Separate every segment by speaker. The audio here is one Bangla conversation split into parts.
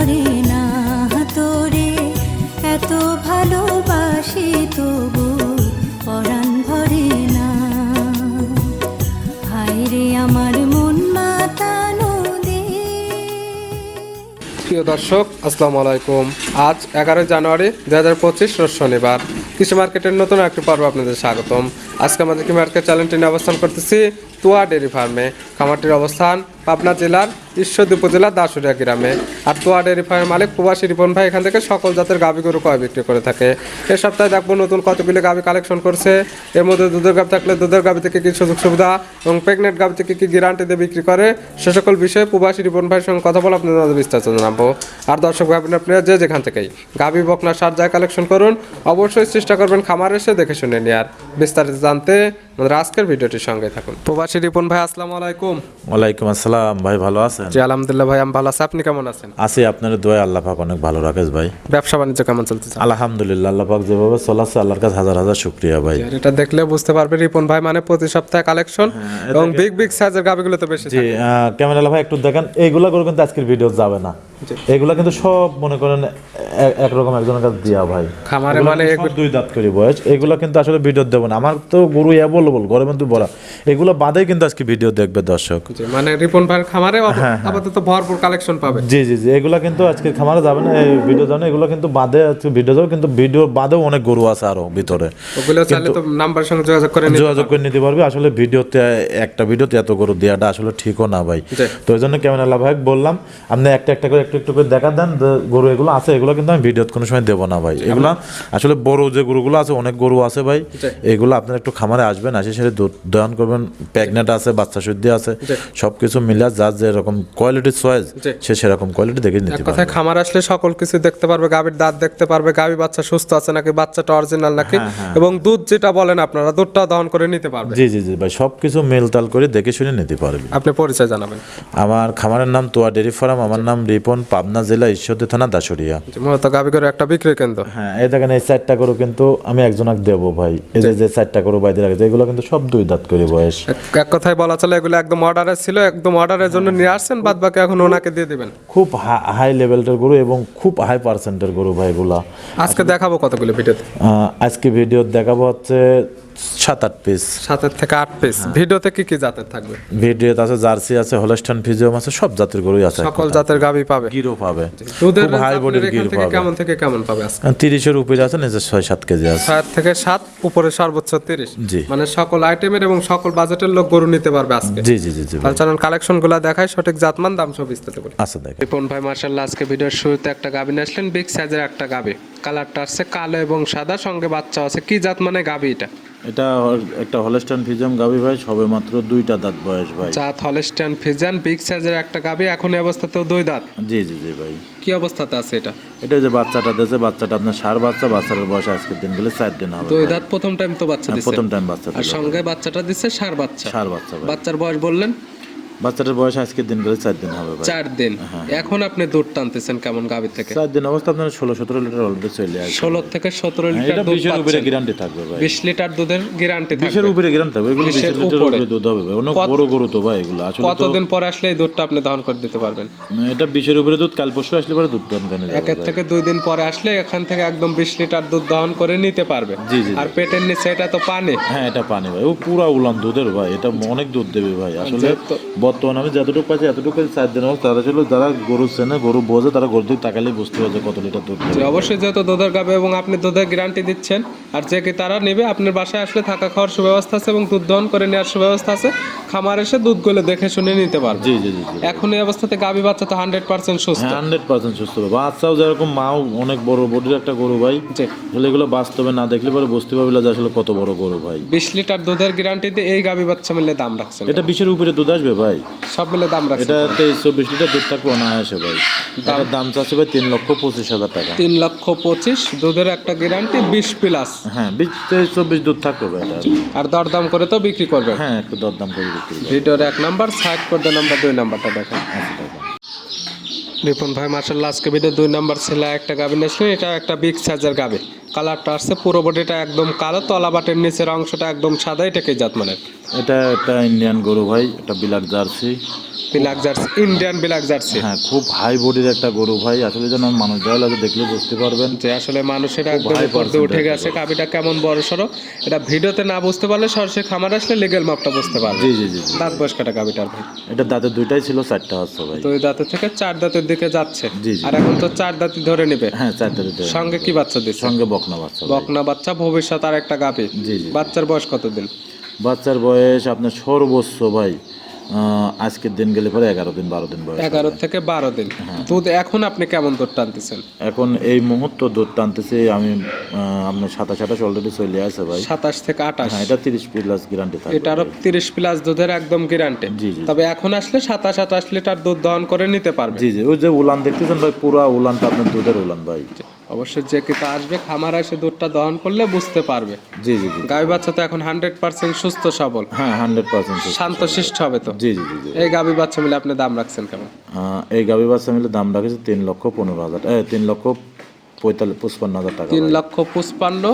Speaker 1: ভরে না তোরে, এত ভালোবাসি তবু পরাণ ভরে না। আমার মন
Speaker 2: প্রিয় দর্শক, আসসালামু আলাইকুম। আজ এগারোই জানুয়ারি দু হাজার পঁচিশ শনিবার। কৃষি মার্কেটের নতুন একটি পর্ব আপনাদের স্বাগতম। আজকে আমাদের কৃষি মার্কেট চ্যানেলটি নিয়ে অবস্থান করতেছি তুয়া ডেয়ারি ফার্মে। খামারটির অবস্থান পাবনা জেলার ঈশ্বরদী উপজেলার দাসুরিয়া গ্রামে। আর তোয়া ডেয়ারি ফার্মের মালিক প্রবাসী রিপন ভাই এখান থেকে সকল জাতের গাভী গরু কয় বিক্রি করে থাকে। এ সপ্তাহে দেখব নতুন কতগুলি গাভী কালেকশন করছে। এর মধ্যে দুধের গাভী থাকলে দুধের গাভী থেকে কি সুযোগ সুবিধা এবং প্রেগনেন্ট গাভী থেকে কি গ্যারান্টি দিয়ে বিক্রি করে? সে সকল বিষয়ে প্রবাসী রিপন ভাইয়ের সঙ্গে কথা বলে আপনাদের বিস্তারিত জানাব। আর দর্শক ভাই, আপনারা যে যেখান থেকেই গাভী বকনা, সার যায় কালেকশন করুন, অবশ্যই চেষ্টা করবেন খামার এসে দেখে শুনে নেওয়ার বিস্তারিত জানতে আমাদের আজকের ভিডিওটির সঙ্গে থাকুন। প্রবাসী রিপন ভাই, আসসালামু আলাইকুম।
Speaker 3: ওয়ালাইকুম আসসালাম। ভাই ভালো আছেন?
Speaker 2: জি আলহামদুলিল্লাহ ভাই আমি ভালো আছি। আপনি কেমন আছেন?
Speaker 3: আছি আপনার দোয়া আল্লাহ পাক অনেক ভালো রাখেস ভাই।
Speaker 2: ব্যবসা বাণিজ্য কেমন চলতেছে?
Speaker 3: আলহামদুলিল্লাহ আল্লাহ পাক যেভাবে চলাচ্ছে আল্লাহর কাছে হাজার হাজার শুক্রিয়া ভাই।
Speaker 2: এটা দেখলে বুঝতে পারবে রিপন ভাই মানে প্রতি সপ্তাহে কালেকশন এবং বিগ বিগ সাইজের গাভিগুলো তো বেশি
Speaker 3: জি ক্যামেরা ভাই একটু দেখেন এইগুলা করে কিন্তু আজকের ভিডিও যাবে না। এগুলা কিন্তু সব মনে করেন একরকম একজনের কাছে দিয়া ভাই।
Speaker 2: খামারে মানে
Speaker 3: দুই দাঁত করি বয়স। এগুলা কিন্তু আসলে ভিডিও দেবো না। আমার তো গরু অ্যাভেলেবল ঘরে কিন্তু বলা। এগুলো বাদেই কিন্তু আজকে ভিডিও দেখবে দর্শক।
Speaker 2: মানে রিপন ভাইয়ের খামারে
Speaker 3: হ্যাঁ,
Speaker 2: আপাতত ভরপুর কালেকশন পাবে।
Speaker 3: জি জি জি। এগুলা কিন্তু আজকে খামারে যাবে না এই ভিডিও এগুলো কিন্তু বাদে ভিডিও যাবে কিন্তু ভিডিও বাদেও অনেক গরু আছে আরও ভিতরে।
Speaker 2: ওগুলো চাইলে তো নাম্বারের সঙ্গে যোগাযোগ করে
Speaker 3: যোগাযোগ করে নিতে পারবি। আসলে ভিডিওতে একটা ভিডিওতে এত গরু দেওয়াটা আসলে ঠিকও না ভাই। তো জন্য ক্যামেরা ভাই বললাম আপনি একটা একটা করে একটু একটু করে দেখা দেন গরু এগুলো আছে। এগুলো কিন্তু আমি ভিডিওতে কোনো সময় দেবো না ভাই। এগুলো আসলে বড় যে গরুগুলো আছে অনেক গরু আছে ভাই। এগুলো আপনার একটু খামারে আসবেন আসে সেটা দুধ দহন করবেন। প্রেগনেন্ট আছে বাচ্চা শুদ্ধি আছে। সব কিছু মিলে যার যেরকম চয়েস সে সেরকম কোয়ালিটি দেখে নিতে পারবে।
Speaker 2: খামার আসলে সকল কিছু দেখতে পারবে গাভীর দাঁত দেখতে পারবে গাভী বাচ্চা সুস্থ আছে নাকি বাচ্চাটা অরিজিনাল নাকি
Speaker 3: হ্যাঁ,
Speaker 2: এবং দুধ যেটা বলেন আপনারা দুধটা দহন করে নিতে পারবে।
Speaker 3: জি জি জি ভাই সব কিছু মেলতাল করে দেখে শুনে নিতে পারবি।
Speaker 2: আপনি পরিচয় জানাবেন।
Speaker 3: আমার খামারের নাম তোয়া ডেরি ফার্ম আমার নাম রিপন পাবনা জেলা ঈশ্বরদী থানা দাসুরিয়া।
Speaker 2: মূলত গাভী করে একটা বিক্রি কেন্দ্র।
Speaker 3: হ্যাঁ এই দেখেন এই চারটা গরু কিন্তু আমি একজনকে দেবো ভাই। এই যে যে চারটা গরু বাইরে রাখছে এগুলো কিন্তু সব দুই দাঁত করে বয়স।
Speaker 2: এক- এক কথায় বলা চলে এগুলো একদম অর্ডারে ছিল একদম অর্ডারের জন্য নিয়ে আসছেন বাদ বাকি এখন ওনাকে দিয়ে দেবেন।
Speaker 3: খুব হাই লেভেলের গরু এবং খুব হাই পার্সেন্টের গরু ভাইগুলা।
Speaker 2: আজকে দেখাবো কতগুলো ভিডিওতে
Speaker 3: আজকে ভিডিও দেখাবো হচ্ছে সাত আট পিস
Speaker 2: সাতের থেকে আট পিস
Speaker 3: হ্যাঁ।
Speaker 2: ভিডিওতে কি কি জাতের থাকবে?
Speaker 3: ভিডিওতে আছে জার্সি আছে হলস্টান ফিজিওম আছে সব জাতের গরুই আছে
Speaker 2: সকল জাতের গাভী পাবে।
Speaker 3: গিরও পাবে।
Speaker 2: দুধের
Speaker 3: হাই বডির গির পাবে।
Speaker 2: কেমন থেকে কেমন পাবে আজকে?
Speaker 3: তিরিশের উপরে আছে নিজের ছয় সাত কেজি আছে।
Speaker 2: থেকে সাত উপরে সর্বোচ্চ তিরিশ।
Speaker 3: জি।
Speaker 2: মানে সকল আইটেমের এবং সকল বাজেটের লোক গরু নিতে পারবে আজকে।
Speaker 3: জি জি জি জি
Speaker 2: তাহলে চলুন কালেকশনগুলা দেখায় সঠিক জাতমান দাম সব বিস্তারিত
Speaker 3: আচ্ছা দেখেন
Speaker 2: রিপন ভাই মার্শাল্লাহ আজকে ভিডিওর শুরুতে একটা গাভী নিয়ে আসলেন বিগ সাইজের একটা গাভী। কালারটা আসছে কালো এবং সাদা সঙ্গে বাচ্চা আছে। কি জাত মানে গাভী এটা?
Speaker 3: এটা একটা হলস্টান গাবি ভাই সবে মাত্র দুইটা দাঁত বয়স ভাই।
Speaker 2: জাত হলস্টান ফিজান বিগ সাইজের একটা গাবি এখন এই অবস্থাতেও দুই দাঁত?
Speaker 3: জি জি জি ভাই।
Speaker 2: কি অবস্থাতে আছে এটা?
Speaker 3: এটা যে বাচ্চাটা দিয়েছে বাচ্চাটা আপনার সার বাচ্চা বাচ্চার বয়স আজকের দিন গেলে চার দিন হবে
Speaker 2: দুই দাঁত প্রথম টাইম তো বাচ্চা দিছে।
Speaker 3: প্রথম টাইম বাচ্চা
Speaker 2: আর সঙ্গে বাচ্চাটা দিচ্ছে সার বাচ্চা।
Speaker 3: সার বাচ্চা
Speaker 2: বাচ্চার বয়স বললেন?
Speaker 3: বাচ্চাটার বয়স আজকের দিন গেলে চার দিন হবে
Speaker 2: চার দিন।
Speaker 3: হ্যাঁ,
Speaker 2: এখন আপনি দুধ টানতেছেন কেমন গাভী থেকে?
Speaker 3: চার দিন অবস্থা আপনার ষোলো সতেরো লিটার অলরেডি চলে আসবে।
Speaker 2: ষোলো থেকে সতেরো
Speaker 3: হ্যাঁ,
Speaker 2: লিটার দুধ
Speaker 3: বিশের উপরে গ্যারান্টি থাকবে ভাই।
Speaker 2: বিশ লিটার দুধের গ্যারান্টি
Speaker 3: বিশের উপরে গ্যারান্টি থাকবে। এগুলো
Speaker 2: বিশের
Speaker 3: লিটার
Speaker 2: উপরে।
Speaker 3: দুধ হবে ভাই। অনেক বড় গরু তো ভাই এগুলো। আসলে
Speaker 2: কতদিন পরে আসলে এই দুধটা আপনি দহন করে দিতে পারবেন?
Speaker 3: এটা বিশের উপরে দুধ কাল পরশু আসলে পরে দুধ দাম কেন
Speaker 2: একের থেকে দুই দিন পরে আসলে এখান থেকে একদম বিশ লিটার দুধ দহন করে নিতে পারবে।
Speaker 3: জি, জি, জি।
Speaker 2: আর পেটের নিচে এটা তো পানি।
Speaker 3: হ্যাঁ এটা পানি ভাই। ও পুরা উলান দুধের ভাই। এটা অনেক দুধ দেবে ভাই। আসলে বর্তমানে আমি যতটুকু পাচ্ছি এতটুকু পাচ্ছি চার দিন অবস্থা তারা ছিল যারা গরু চেনে গরু বোঝে তারা গরু দিকে তাকালেই বুঝতে পারছে কত লিটার দুধ
Speaker 2: অবশ্যই যেহেতু দুধের গাবে এবং আপনি দুধের গ্যারান্টি দিচ্ছেন আর যে কি তারা নেবে আপনার বাসায় আসলে থাকা খাওয়ার সুব্যবস্থা আছে এবং দুধ দহন করে নেওয়ার সুব্যবস্থা আছে খামার এসে দুধ দুধগুলো দেখে শুনে নিতে পারবে।
Speaker 3: জি জি জি
Speaker 2: এখন এই অবস্থাতে গাবি বাচ্চা তো হান্ড্রেড পার্সেন্ট সুস্থ।
Speaker 3: হ্যাঁ হান্ড্রেড পার্সেন্ট সুস্থ। বাচ্চাও যেরকম মাও অনেক বড় বডির একটা গরু ভাই আসলে এগুলো বাস্তবে না দেখলে পরে বুঝতে পারবে না যে আসলে কত বড় গরু ভাই।
Speaker 2: বিশ লিটার দুধের গ্যারান্টিতে এই গাভী বাচ্চা মিলে দাম রাখছেন।
Speaker 3: এটা বিশের উপরে দুধ আসবে ভাই।
Speaker 2: সব মিলে দাম রাখছে।
Speaker 3: এটা তেইশ চব্বিশ লিটার দুধ থাকবে অনায়াসে ভাই। তার দাম চাচ্ছে ভাই তিন লক্ষ পঁচিশ হাজার টাকা।
Speaker 2: তিন লক্ষ পঁচিশ দুধের একটা গ্যারান্টি বিশ প্লাস
Speaker 3: হ্যাঁ বিশ তেইশ চব্বিশ দুধ থাকবে ভাই এটা।
Speaker 2: আর দরদাম করে তো বিক্রি করবে।
Speaker 3: হ্যাঁ একটু দরদাম করে বিক্রি
Speaker 2: ভিডিওর এক নাম্বার সাইড করে দেয় নাম্বার দুই নাম্বারটা দেখেন।
Speaker 3: টাকা
Speaker 2: রিপন ভাই মার্শাল্লাহ আজকে ভিডিও দুই নাম্বার ছেলে, একটা গাবি নিয়েছিলেন এটা একটা বিগ সাইজের গাবি। কালারটা আসছে, পুরো বডিটা একদম কালো, তলা বাটের নিচের অংশটা একদম সাদা এটাকে জাত মানে
Speaker 3: এটা একটা ইন্ডিয়ান গরু ভাই, এটা black jersey
Speaker 2: black jersey Indian black jersey
Speaker 3: হ্যাঁ খুব হাই বডির একটা গরু ভাই। আসলে যেন মানুষ দেওয়া লাগে দেখলে বুঝতে পারবেন।
Speaker 2: যে আসলে মানুষের একদম দিয়ে উঠে গেছে গাবিটা কেমন বড় সড়ো। এটা ভিডিওতে না বুঝতে পারলে সরাসরি খামার আসলে লিগেল মাপটা বুঝতে পারবে
Speaker 3: জি জি জি।
Speaker 2: দাঁত বয়স কাটা গাবিটার ভাই?
Speaker 3: এটা দাঁতের দুইটাই ছিল চারটা হচ্ছে ভাই।
Speaker 2: দুই দাঁতের থেকে চার দাঁতের দিকে যাচ্ছে।
Speaker 3: জি।
Speaker 2: আর এখন তো চার দাঁতই ধরে নেবে।
Speaker 3: হ্যাঁ চারটা দুটো
Speaker 2: সঙ্গে কি বাচ্চা দিচ্ছে?
Speaker 3: সঙ্গে বকনা বাচ্চা
Speaker 2: বকনা বাচ্চা ভবিষ্যৎ আর একটা গাভি।
Speaker 3: জি, জি।
Speaker 2: বাচ্চার বয়স কতদিন?
Speaker 3: বাচ্চার বয়স আপনার সর্বোচ্চ ভাই আজকের দিন গেলে পরে এগারো দিন বারো দিন বয়স
Speaker 2: এগারো থেকে বারো দিন।
Speaker 3: হ্যাঁ।
Speaker 2: দুধ এখন আপনি কেমন দুধ টানতেছেন?
Speaker 3: এখন এই মুহূর্ত দুধ টানতেছি আমি আপনার সাতাশ আঠাশ অলরেডি চলে আছে ভাই।
Speaker 2: সাতাশ থেকে আঠাশ।
Speaker 3: হ্যাঁ এটা তিরিশ প্লাস গ্যারান্টি থাকে
Speaker 2: এটা আরও তিরিশ প্লাস দুধের একদম গ্যারান্টি
Speaker 3: জি, জি।
Speaker 2: তবে এখন আসলে সাতাশ আঠাশ লিটার দুধ দহন করে নিতে পারবে।
Speaker 3: জি জি। ওই যে উলান দেখতেছেন ভাই পুরা উলানটা আপনার দুধের উলান ভাই।
Speaker 2: অবশ্যই যে ক্রেতা আসবে খামার এসে দুধটা দহন করলে বুঝতে পারবে।
Speaker 3: জি জি জি।
Speaker 2: গাভী বাচ্চা তো এখন হান্ড্রেড পার্সেন্ট সুস্থ সবল।
Speaker 3: হ্যাঁ হান্ড্রেড পার্সেন্ট
Speaker 2: শান্ত শিষ্ট হবে তো?
Speaker 3: জি জি জি
Speaker 2: এই গাভী বাচ্চা মিলে আপনি দাম রাখছেন কেমন?
Speaker 3: হ্যাঁ এই গাভী বাচ্চা মিলে দাম রাখেছে তিন লক্ষ পনেরো হাজার এই তিন লক্ষ পঁয়তাল্লিশ পঁচপান্ন হাজার টাকা
Speaker 2: তিন লক্ষ পুষ্পান্ন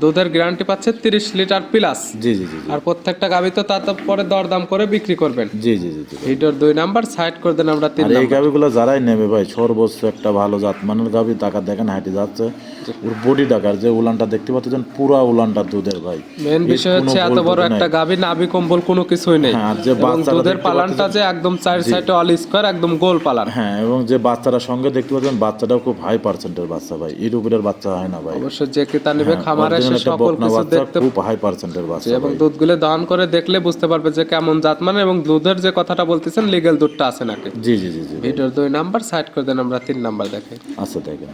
Speaker 2: দুধের গ্যারান্টি পাচ্ছে তিরিশ লিটার প্লাস
Speaker 3: জি জি জি
Speaker 2: আর প্রত্যেকটা গাভী তো তারপরে দরদাম করে বিক্রি করবেন।
Speaker 3: জি জি জি
Speaker 2: ভিডিওর দুই নাম্বার সাইড করে দেন আমরা তিন
Speaker 3: আর এই
Speaker 2: নাম্বার
Speaker 3: গাভিগুলো যারাই নেবে ভাই সর্বোচ্চ একটা ভালো জাত মানের গাভি টাকা দেখেন হাঁটে যাচ্ছে। ওর বডি টাকার যে উলানটা দেখতে পাচ্ছেন পুরা উলানটা দুধের ভাই।
Speaker 2: মেন বিষয় হচ্ছে এত বড় একটা গাভী নাভি কম্বল কোনো কিছুই নেই।
Speaker 3: হ্যাঁ, আর যে
Speaker 2: এবং
Speaker 3: বাচ্চাটা
Speaker 2: দুধের পালানটা যে একদম চার সাইডে অল স্কোয়ার একদম গোল পালান।
Speaker 3: হ্যাঁ এবং যে বাচ্চারা সঙ্গে দেখতে পাচ্ছেন বাচ্চাটাও খুব হাই পার্সেন্টের বাচ্চা ভাই। ইউরোপের বাচ্চা হয় না ভাই।
Speaker 2: অবশ্য যে ক্রেতা নেবে খামারে
Speaker 3: original
Speaker 2: সে
Speaker 3: একটা
Speaker 2: সকল কিছু দেখতে
Speaker 3: খুব হাই পার্সেন্টের বাচ্চা
Speaker 2: এবং দুধগুলো দান করে দেখলে বুঝতে পারবে যে কেমন জাত মানে এবং দুধের যে কথাটা বলতেছেন লিগেল দুধটা আছে নাকি?
Speaker 3: জি জি জি জি।
Speaker 2: ভিডিওর দুই নাম্বার সাইড করে দেন আমরা তিন নাম্বার দেখে
Speaker 3: আচ্ছা দেখেন।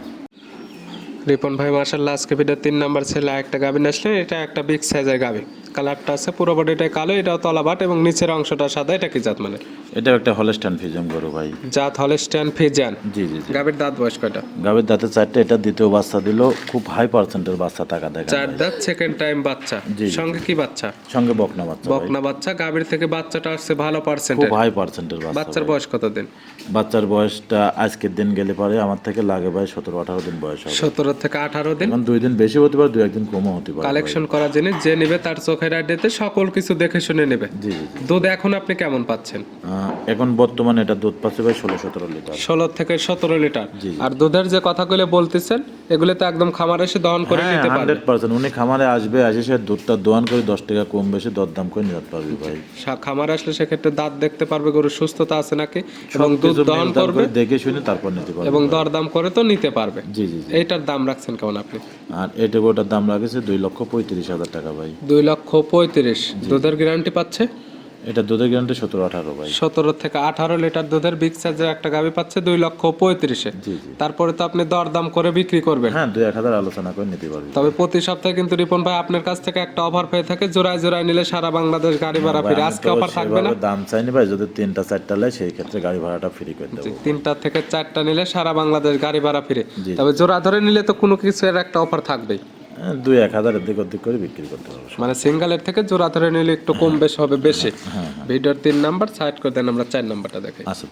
Speaker 2: রিপন ভাই মার্শাল্লাহ আজকে ভিডিও তিন নাম্বার ছেলে একটা গাভী আসলেন এটা একটা বিগ সাইজের গাভী। কালারটা আছে পুরো বডিটা কালো এটাও তলাবাট এবং নিচের অংশটা সাদা এটা কি জাত মানে?
Speaker 3: এটা একটা হলস্টান ফিজম গরু ভাই।
Speaker 2: জাত হলেস্টান ফিজান
Speaker 3: জি জি
Speaker 2: গাভীর দাঁত বয়স কয়টা?
Speaker 3: গাভীর দাঁতে চারটে এটা দ্বিতীয় বাচ্চা দিল খুব হাই পার্সেন্টের বাচ্চা টাকা দেখেন
Speaker 2: চার দাঁত সেকেন্ড টাইম বাচ্চা। সঙ্গে কি বাচ্চা?
Speaker 3: সঙ্গে বকনা বাচ্চা
Speaker 2: বকনা বাচ্চা গাভীর থেকে বাচ্চাটা আসছে ভালো পার্সেন্ট
Speaker 3: খুব হাই পার্সেন্টের বাচ্চা
Speaker 2: বাচ্চার। বয়স কত দিন
Speaker 3: বাচ্চার বয়সটা আজকের দিন গেলে পরে আমার থেকে লাগে ভাই সতেরো আঠারো দিন বয়স হবে।
Speaker 2: সতেরো থেকে আঠারো দিন।
Speaker 3: দুই দিন বেশি হতে পারে দুই একদিন কমও হতে পারে।
Speaker 2: কালেকশন করা জিনিস যে নেবে তার চোখের আড্ডাতে সকল কিছু দেখে শুনে নেবে।
Speaker 3: জি।
Speaker 2: দুধ এখন আপনি কেমন পাচ্ছেন?
Speaker 3: এখন বর্তমানে এটা দুধ পাচ্ছে ভাই ষোলো সতেরো লিটার।
Speaker 2: ষোলো থেকে সতেরো লিটার। আর দুধের যে কথাগুলো বলতেছেন এগুলো তো একদম খামার এসে দহন করে
Speaker 3: হ্যাঁ
Speaker 2: নিতে পারবে।
Speaker 3: হান্ড্রেড পার্সেন্ট উনি খামারে আসবে আসে সে দুধটা দোয়ান করে দশ টাকা কম বেশি দরদাম করে নিতে পারবে ভাই।
Speaker 2: খামারে আসলে সেক্ষেত্রে দাঁত দেখতে পারবে গরুর সুস্থতা আছে নাকি? এবং দুধ দহন করবে
Speaker 3: দেখে শুনে তারপর নিতে পারবে
Speaker 2: এবং দরদাম করে তো নিতে পারবে।
Speaker 3: জি জি জি।
Speaker 2: এইটার দাম রাখছেন কেমন আপনি?
Speaker 3: আর এটা গোটার দাম লাগেছে দুই লক্ষ পঁয়ত্রিশ হাজার টাকা ভাই।
Speaker 2: দুই লক্ষ পঁয়ত্রিশ। দুধের গ্যারান্টি পাচ্ছে?
Speaker 3: এটা দুধের গ্যারান্টি সতেরো আঠারো ভাই।
Speaker 2: সতেরো থেকে আঠারো লিটার দুধের বিগ সাইজের একটা গাভি পাচ্ছে দুই লক্ষ পঁয়ত্রিশে। তারপরে তো আপনি দরদাম করে বিক্রি করবেন।
Speaker 3: হ্যাঁ দুই এক হাজার আলোচনা করে নিতে পারবি।
Speaker 2: তবে প্রতি সপ্তাহে কিন্তু রিপন ভাই আপনার কাছ থেকে একটা অফার পেয়ে থাকে জোড়ায় জোড়ায় নিলে সারা বাংলাদেশ গাড়ি ভাড়া ফিরে আজকে অফার থাকবে না?
Speaker 3: দাম চাইনি ভাই যদি তিনটা চারটা লাই সেই ক্ষেত্রে গাড়ি ভাড়াটা ফ্রি করে দেবো।
Speaker 2: তিনটা থেকে চারটা নিলে সারা বাংলাদেশ গাড়ি ভাড়া ফিরে তবে জোড়া ধরে নিলে তো কোনো কিছু এর একটা অফার থাকবেই।
Speaker 3: দুই এক হাজারের দিক ওদিক করে বিক্রি করতে পারব।
Speaker 2: মানে সিঙ্গেলের থেকে জোড়া ধরে নিলে একটু কম বেশ হবে বেশি।
Speaker 3: হ্যাঁ,
Speaker 2: ভিডিওর তিন নাম্বার সাইড করে দেন আমরা চার নাম্বারটা দেখি।
Speaker 3: আচ্ছা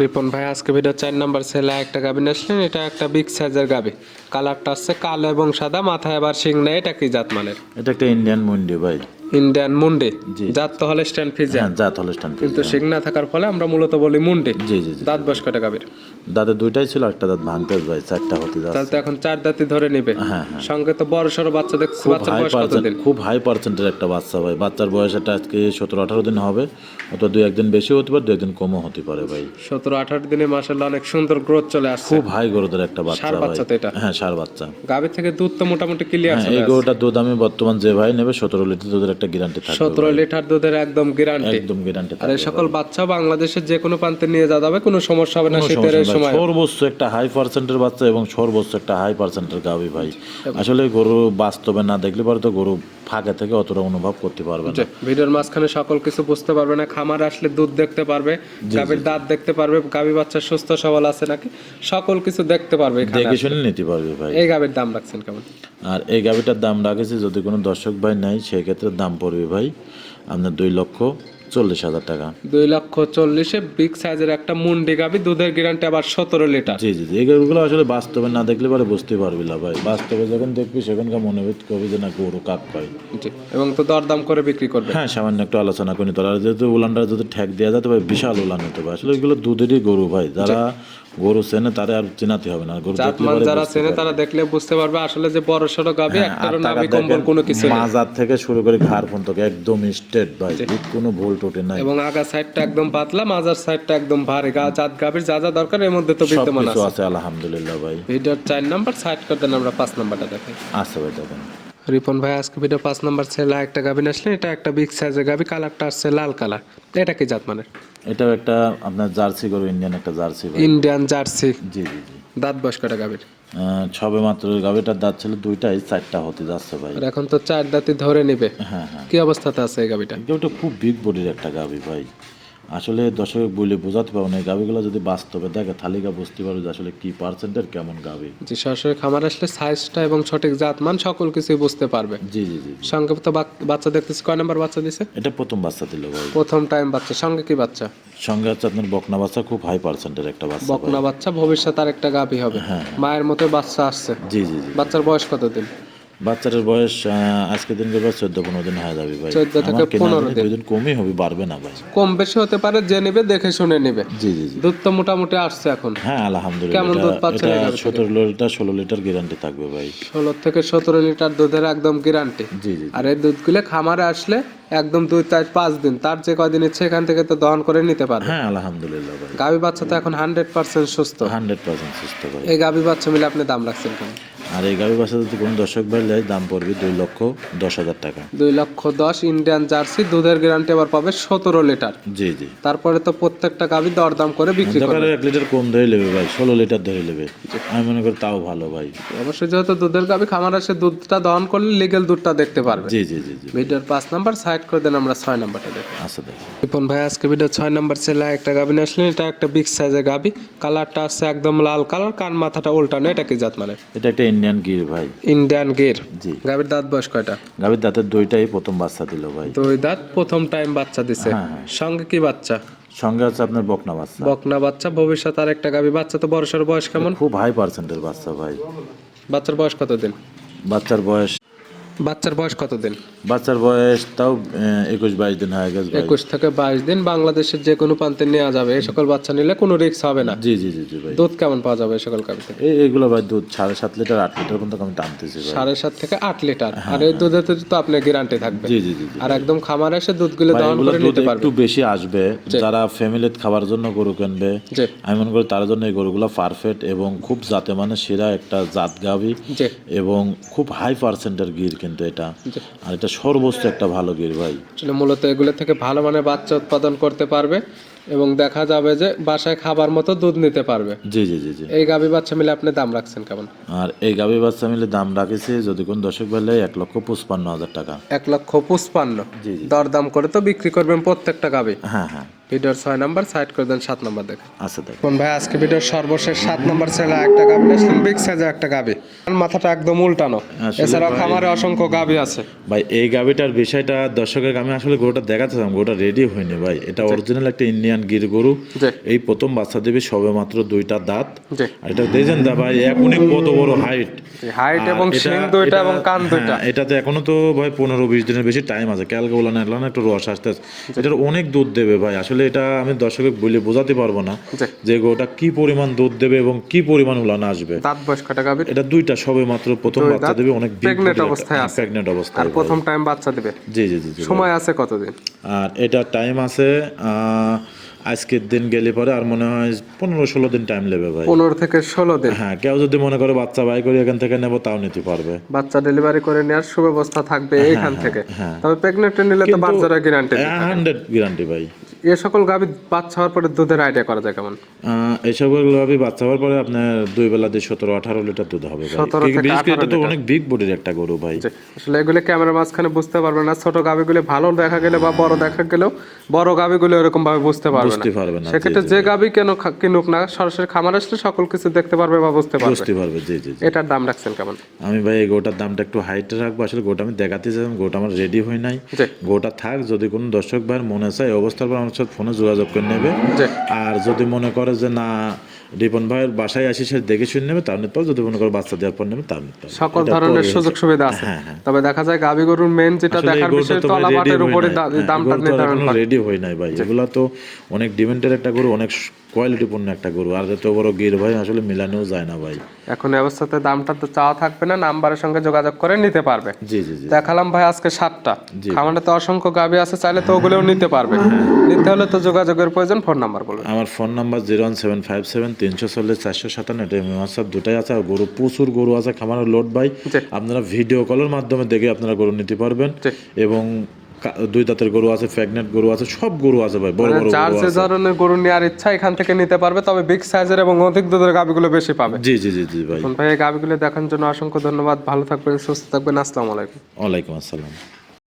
Speaker 2: রিপন ভাই আজকে ভিডিও চার নাম্বার ছেলে একটা গাবি আসলেন এটা একটা বিগ সাইজের গাবি। কালারটা হচ্ছে কালো এবং সাদা মাথায় আবার শিং নেই এটা কি জাত মানের?
Speaker 3: এটা একটা ইন্ডিয়ান মুন্ডি ভাই।
Speaker 2: ইন্ডিয়ান মুন্ডি। জাত তো
Speaker 3: হ্যাঁ জাত
Speaker 2: কিন্তু শিং না থাকার ফলে আমরা মূলত বলি মুন্ডি
Speaker 3: জি জি
Speaker 2: দাঁত বয়স গাবির
Speaker 3: দাঁতের দুইটাই ছিল একটা দাঁত ভাঙতে ভাই চারটা হতে যাচ্ছে।
Speaker 2: তাহলে তো এখন চার দাঁতি ধরে নিবে।
Speaker 3: হ্যাঁ হ্যাঁ।
Speaker 2: সঙ্গে তো বড় সড়ো বাচ্চা দেখছি
Speaker 3: খুব
Speaker 2: বাচ্চার বয়স কতদিন?
Speaker 3: খুব হাই পার্সেন্টের একটা বাচ্চা ভাই। বাচ্চার বয়স এটা আজকে সতেরো আঠারো দিন হবে। অথবা দুই একদিন বেশি হতে পারে দুই একদিন কমও হতে পারে ভাই।
Speaker 2: সতেরো আঠারো দিনে মাসাল্লাহ অনেক সুন্দর গ্রোথ চলে আসছে।
Speaker 3: খুব হাই গরুদের একটা বাচ্চা ভাই।
Speaker 2: বাচ্চা তো এটা?
Speaker 3: হ্যাঁ সার বাচ্চা।
Speaker 2: গাভীর থেকে দুধ তো মোটামুটি ক্লিয়ার
Speaker 3: এই গরুটার দুধ আমি বর্তমান যে ভাই নেবে সতেরো লিটার দুধের একটা গ্যারান্টি থাকবে
Speaker 2: সতেরো লিটার দুধের একদম গ্যারান্টি
Speaker 3: একদম গ্যারান্টি
Speaker 2: আর সকল বাচ্চা বাংলাদেশের যে কোনো প্রান্তে নিয়ে যাওয়া যাবে কোনো সমস্যা হবে না শীতের সময়।
Speaker 3: সর্বোচ্চ একটা হাই পার্সেন্টের বাচ্চা এবং সর্বোচ্চ একটা হাই পার্সেন্টের ভাই। আসলে গরু বাস্তবে না দেখলে পরে তো গরু ফাঁকে থেকে অতটা অনুভব করতে পারবে না।
Speaker 2: ভিডিওর মাঝখানে সকল কিছু বুঝতে পারবে না। খামার আসলে দুধ দেখতে পারবে গাভীর দাঁত দেখতে পারবে গাভী বাচ্চা সুস্থ সবল আছে নাকি? সকল কিছু দেখতে পারবে
Speaker 3: দেখে শুনে নিতে পারবে ভাই।
Speaker 2: এই গাভীর দাম রাখছেন কেমন?
Speaker 3: আর এই গাভিটার দাম রাখেছি যদি কোনো দর্শক ভাই নাই সেই ক্ষেত্রে দাম পড়বে ভাই। আপনার দুই লক্ষ চল্লিশ হাজার টাকা।
Speaker 2: দুই লক্ষ চল্লিশে বিগ সাইজের একটা মুন্ডি গাবি দুধের গ্যারান্টি আবার সতেরো লিটার
Speaker 3: জি জি এগুলো আসলে বাস্তবে না দেখলে পরে বুঝতে পারবি না ভাই। বাস্তবে যখন দেখবি সেখানকার মনে করবি যে না গরু কাক পাই
Speaker 2: এবং তো দরদাম করে বিক্রি করবে।
Speaker 3: হ্যাঁ সামান্য একটু আলোচনা করি তোরা যেহেতু উলানটা যদি ঠেক দেওয়া যায় তবে বিশাল উলান হতে হবে আসলে এগুলো দুধেরই গরু ভাই। যারা গরু চেনে তারা আর চেনাতে হবে না। গরু পরে
Speaker 2: যারা চেনে তারা দেখলে বুঝতে পারবে আসলে যে বড় সড়ো গাবি
Speaker 3: হ্যাঁ,
Speaker 2: নাভি কম্বল কোনো কিছু
Speaker 3: মাজার থেকে শুরু করে ঘাড় পর্যন্ত একদম স্ট্রেট ভাই কোনো ভুল টুটি নাই।
Speaker 2: এবং আগা সাইডটা একদম পাতলা মাজার সাইডটা একদম ভারী। গা জাত গাবির যা যা দরকার এর মধ্যে তো বিদ্যমান আছে।
Speaker 3: আছে আলহামদুলিল্লাহ ভাই।
Speaker 2: ভিডিওর চার নাম্বার সাইড করে দেন আমরা পাঁচ নাম্বারটা দেখাই।
Speaker 3: আছে ভাই দেখেন।
Speaker 2: রিপন ভাই আজকে ভিডিও পাঁচ নাম্বার ছেলে একটা গাবি আসলে এটা একটা বিগ সাইজের গাবি কালারটা আসছে লাল কালার এটা কি জাত মানে?
Speaker 3: এটাও একটা আপনার জার্সি গরু ইন্ডিয়ান একটা জার্সি
Speaker 2: ইন্ডিয়ান জার্সি।
Speaker 3: জি জি জি।
Speaker 2: দাঁত বয়স কটা
Speaker 3: আহ, সবে মাত্র গাভীটার দাঁত ছিল দুইটাই চারটা হতে যাচ্ছে ভাই।
Speaker 2: আর এখন তো চার দাঁতই ধরে নিবে।
Speaker 3: হ্যাঁ হ্যাঁ।
Speaker 2: কি অবস্থাতে আছে এই
Speaker 3: গাভিটা? খুব বিগ বডির একটা গাভী ভাই। আসলে দর্শক বলে বোঝাতে পারব না গাভিগুলো যদি বাস্তবে দেখে তালিকা বুঝতে পারবে যে আসলে কি পার্সেন্টের কেমন গাভি
Speaker 2: যে সরাসরি খামার আসলে সাইজটা এবং সঠিক জাত মান সকল কিছুই বুঝতে পারবে।
Speaker 3: জি জি জি
Speaker 2: সঙ্গে তো বাক- বাচ্চা দেখতেছি কয় নাম্বার বাচ্চা দিছে?
Speaker 3: এটা প্রথম বাচ্চা দিল ভাই।
Speaker 2: প্রথম টাইম বাচ্চা সঙ্গে কি বাচ্চা?
Speaker 3: সঙ্গে হচ্ছে আপনার বকনা বাচ্চা খুব হাই পার্সেন্টের একটা বাচ্চা
Speaker 2: বকনা বাচ্চা ভবিষ্যৎ আর একটা গাভী হবে মায়ের মতো বাচ্চা আসছে।
Speaker 3: জি জি জি।
Speaker 2: বাচ্চার বয়স কতদিন?
Speaker 3: বাচ্চাটার বয়স আজকে বয়স চোদ্দ পনেরো দিন হয়ে যাবে ভাই।
Speaker 2: 14 থেকে 15
Speaker 3: দিনে দুই দিন কমই হবে বাড়বে না ভাই।
Speaker 2: কম বেশি হতে পারে যে নেবে দেখে শুনে নেবে।
Speaker 3: জি জি জি।
Speaker 2: দুধ তো মোটামুটি আসছে এখন।
Speaker 3: হ্যাঁ আলহামদুলিল্লাহ
Speaker 2: কেমন দুধ পাচ্ছেন?
Speaker 3: সতেরো লিটার ষোলো লিটার গ্যারান্টি থাকবে ভাই।
Speaker 2: ষোলো থেকে সতেরো লিটার দুধের একদম গ্যারান্টি
Speaker 3: জি জি
Speaker 2: আর এই দুধগুলো খামারে আসলে একদম দুই চার পাঁচ দিন তার যে কদিন ইচ্ছে এখান থেকে তো দহন করে নিতে পারবে।
Speaker 3: হ্যাঁ আলহামদুলিল্লাহ ভাই।
Speaker 2: গাভী বাচ্চা তো এখন হান্ড্রেড পার্সেন্ট সুস্থ।
Speaker 3: হান্ড্রেড পার্সেন্ট সুস্থ ভাই।
Speaker 2: এই গাভী বাচ্চা মিলে আপনি দাম রাখছেন কেন
Speaker 3: আর এই গাভী বাচ্চা যদি কোনো দর্শক ভাই নেয় দাম পড়বে দুই লক্ষ দশ হাজার টাকা।
Speaker 2: দুই লক্ষ দশ ইন্ডিয়ান জার্সি দুধের গ্যারান্টি আবার পাবে সতেরো লিটার।
Speaker 3: জি জি।
Speaker 2: তারপরে তো প্রত্যেকটা গাভী দরদাম করে বিক্রি
Speaker 3: দরকার এক লিটার কম ধরে নেবে ভাই ষোলো লিটার ধরে নেবে। আমি মনে করি তাও ভালো ভাই।
Speaker 2: অবশ্যই যেহেতু দুধের গাভী খামার আসে দুধটা দহন করলে লিগেল দুধটা দেখতে পারবে।
Speaker 3: জি জি জি জি।
Speaker 2: ভিডিওর পাঁচ নাম্বার সাইড করে দেন আমরা ছয় নাম্বারটা দেখি।
Speaker 3: আচ্ছা দেখ।
Speaker 2: রিপন ভাই আজকে ভিডিও ছয় নাম্বার ছেলে একটা গাভী নিয়ে আসলেন এটা একটা বিগ সাইজের গাভী কালারটা আছে একদম লাল কালার কান মাথাটা উল্টানো এটা কি জাত মানে?
Speaker 3: এটা একটা ইন্ডিয়ান গির ভাই।
Speaker 2: ইন্ডিয়ান গির?
Speaker 3: জি।
Speaker 2: গাভীর দাঁত বয়স কয়টা?
Speaker 3: গাভীর দাঁতের দুইটাই প্রথম বাচ্চা দিল ভাই।
Speaker 2: দুই দাঁত প্রথম টাইম বাচ্চা দিছে।
Speaker 3: হ্যাঁ, হ্যাঁ।
Speaker 2: সঙ্গে কি বাচ্চা?
Speaker 3: সঙ্গে আছে আপনার বকনা বাচ্চা।
Speaker 2: বকনা বাচ্চা ভবিষ্যৎ আর একটা গাভী বাচ্চা তো বড় সড় বয়স কেমন?
Speaker 3: খুব হাই পার্সেন্টের বাচ্চা ভাই।
Speaker 2: বাচ্চার বয়স কতদিন?
Speaker 3: বাচ্চার বয়স
Speaker 2: বাচ্চার বয়স কতদিন?
Speaker 3: বাচ্চার বয়স তাও একুশ বাইশ দিন হয়ে গেছে
Speaker 2: একুশ থেকে বাইশ দিন বাংলাদেশের যে কোনো প্রান্তে নেওয়া যাবে। এই সকল বাচ্চা নিলে কোনো রিস্ক হবে না।
Speaker 3: জি জি জি জি ভাই।
Speaker 2: দুধ কেমন পাওয়া যাবে এই সকল গাভী থেকে
Speaker 3: এই এগুলো ভাই দুধ সাড়ে সাত লিটার আট লিটার পর্যন্ত আমি টানতেছি ভাই।
Speaker 2: সাড়ে সাত থেকে আট লিটার। আর এই দুধে তো আপনার গ্যারান্টি থাকবে।
Speaker 3: জি জি জি
Speaker 2: আর একদম খামারে এসে দুধগুলো দহন করে নিতে পারবে।
Speaker 3: একটু বেশি আসবে। যারা ফ্যামিলিতে খাবার জন্য গরু কিনবে আমি মনে করি তার জন্য এই গরুগুলো পারফেক্ট এবং খুব জাতে মানে সেরা একটা জাত গাভি
Speaker 2: জি।
Speaker 3: এবং খুব হাই পার্সেন্টের গির কিন্তু এটা। আর এটা সর্বোচ্চ একটা ভালো গির ভাই।
Speaker 2: আসলে মূলত এগুলো থেকে ভালো মানের বাচ্চা উৎপাদন করতে পারবে এবং দেখা যাবে যে বাসায় খাবার মতো দুধ নিতে পারবে।
Speaker 3: জি জি জি জি।
Speaker 2: এই গাভী বাচ্চা মিলে আপনি দাম রাখছেন কেমন?
Speaker 3: আর এই গাভি বাচ্চা মিলে দাম রাখেছি যদি কোন দর্শক বলে এক লক্ষ পঁচপান্ন হাজার টাকা।
Speaker 2: এক লক্ষ পঁচপান্ন।
Speaker 3: জি জি।
Speaker 2: দরদাম করে তো বিক্রি করবেন প্রত্যেকটা গাভী।
Speaker 3: হ্যাঁ হ্যাঁ।
Speaker 2: ভিডিওর ছয় নাম্বার সাইড করে দেন সাত নাম্বার দেখেন
Speaker 3: আচ্ছা দেখ
Speaker 2: কোন ভাই আজকে ভিডিওর সর্বশেষ সাত নাম্বার ছেলে একটা গাভী আসলেন বিগ সাইজের একটা গাভী। মাথাটা একদম উল্টানো। এছাড়াও খামারে অসংখ্য গাভী আছে।
Speaker 3: ভাই এই গাভিটার বিষয়টা দর্শকের আমি আসলে গরুটা দেখাতেছিলাম গরুটা রেডি হয়নি ভাই। এটা অরিজিনাল একটা ইন্ডিয়ান গির গরু। এই প্রথম বাচ্চা দেবে সবে মাত্র দুইটা দাঁত। আর এটা দেখছেন দা ভাই এখনই কত বড় হাইট
Speaker 2: হাইট এবং শিং দুইটা এবং কান দুইটা।
Speaker 3: এটাতে এখনও তো ভাই পনেরো বিশ দিনের বেশি টাইম আছে। ক্যালকে বলা না একটু রস আসতে। এটার অনেক দুধ দেবে ভাই আসলে এটা আমি দর্শকে বলে বোঝাতে পারব না যে গরুটা কি পরিমাণ দুধ দেবে এবং কি পরিমাণ উলানা আসবে।
Speaker 2: দাঁত বয়স কটা গাভীর?
Speaker 3: এটা দুইটা সবে মাত্র প্রথম বাচ্চা দেবে অনেক
Speaker 2: pregnant অবস্থায় আছে।
Speaker 3: প্রেগনেন্ট অবস্থায়
Speaker 2: আর প্রথম টাইম বাচ্চা দিবে?
Speaker 3: জি জি জি
Speaker 2: সময় আছে কতদিন?
Speaker 3: আর এটা টাইম আছে আজকের দিন গেলে পরে আর মনে হয় পনেরো ষোলো দিন টাইম নেবে ভাই।
Speaker 2: পনেরো থেকে ষোলো দিন?
Speaker 3: হ্যাঁ কেউ যদি মনে করে বাচ্চা বাই করে এখান থেকে নেব তাও নিতে পারবে।
Speaker 2: বাচ্চা ডেলিভারি করে নেওয়ার সুব্যবস্থা থাকবে এইখান থেকে।
Speaker 3: হ্যাঁ।
Speaker 2: তবে প্রেগনেন্ট নিলে তো বাচ্চারা গ্যারান্টি
Speaker 3: হান্ড্রেড গ্যারান্টি ভাই।
Speaker 2: এ সকল গাভী বাচ্চা হওয়ার পরে দুধের আইডিয়া করা যায় কেমন?
Speaker 3: এই সকল গাভী বাচ্চা হওয়ার পরে আপনার দুই বেলা দিয়ে সতেরো আঠারো লিটার দুধ হবে ভাই।
Speaker 2: 17
Speaker 3: কি-
Speaker 2: থেকে
Speaker 3: বিশেষ করে এটা তো অনেক বিগ বডির একটা গরু ভাই।
Speaker 2: আসলে এগুলো ক্যামেরার মাঝখানে বুঝতে পারবে না। ছোট গাভীগুলো ভালো দেখা গেলে বা বড় দেখা গেলেও বড় গাভীগুলো এরকম ভাবে বুঝতে পারবে না।
Speaker 3: পারবে না।
Speaker 2: সেক্ষেত্রে যে গাভী কেন কিনুক না সরাসরি খামার আসলে সকল কিছু দেখতে পারবে বা বুঝতে পারবে।
Speaker 3: বুঝতে পারবে জি জি।
Speaker 2: এটার দাম রাখছেন কেমন?
Speaker 3: আমি ভাই এই গোটার দামটা একটু হাইটে রাখব। আসলে গোটা আমি দেখাতে চাইলাম গোটা আমার রেডি হয় নাই। গোটা থাক যদি কোনো দর্শক ভাইয়ের মনে চায় অবস্থার পর আমার সাথে ফোনে যোগাযোগ করে নেবে। আর যদি মনে করে যে না রিপন ভাইয়ের বাসায় আসি সে দেখে শুনে নেবে তার নিতে যদি মনে করে বাচ্চা দেওয়ার পর নেবে তার নিতে
Speaker 2: সকল ধরনের সুযোগ সুবিধা আছে।
Speaker 3: হ্যাঁ, হ্যাঁ।
Speaker 2: তবে দেখা যায় গাবি গরুর মেন যেটা দেখার বিষয়
Speaker 3: তো ভাই ready
Speaker 2: তলাবাটের
Speaker 3: হয়
Speaker 2: উপরে
Speaker 3: হ্যাঁ,
Speaker 2: দামটা নির্ধারণ
Speaker 3: রেডি হয় নাই ভাই। এগুলা তো অনেক ডিমান্ডের একটা গরু অনেক কোয়ালিটিপূর্ণ একটা গরু। আর এত বড় গির ভাই আসলে মিলানেও যায় না ভাই।
Speaker 2: এখন অবস্থাতে দামটা তো চাওয়া থাকবে না নাম্বারের সঙ্গে যোগাযোগ করে নিতে পারবে।
Speaker 3: জি জি জি।
Speaker 2: দেখালাম ভাই আজকে সাতটা। খামারে তো অসংখ্য গাভী আছে চাইলে তো ওগুলোও নিতে পারবে। নিতে হলে তো যোগাযোগের প্রয়োজন ফোন নাম্বার বলুন।
Speaker 3: আমার phone number zero one seven five seven তিনশো চল্লিশ চারশো সাতান্ন এটা হোয়াটসঅ্যাপ দুটাই আছে। আর গরু প্রচুর গরু আছে খামারের লোড
Speaker 2: জি।
Speaker 3: আপনারা ভিডিও কলের মাধ্যমে দেখে আপনারা গরু নিতে পারবেন। এবং দুই দাঁতের গরু আছে প্রেগনেন্ট গরু আছে সব গরু আছে ভাই বড় বড় চার
Speaker 2: ধরনের গরু নেওয়ার ইচ্ছা এখান থেকে নিতে পারবে তবে বিগ সাইজের এবং অধিক দুধের গাবিগুলো বেশি পাবে।
Speaker 3: জি জি জি জি ভাই।
Speaker 2: ভাই এই গাভীগুলো দেখার জন্য অসংখ্য ধন্যবাদ ভালো থাকবেন সুস্থ থাকবেন আসসালামু আলাইকুম।
Speaker 3: ওয়ালাইকুম আসসালাম।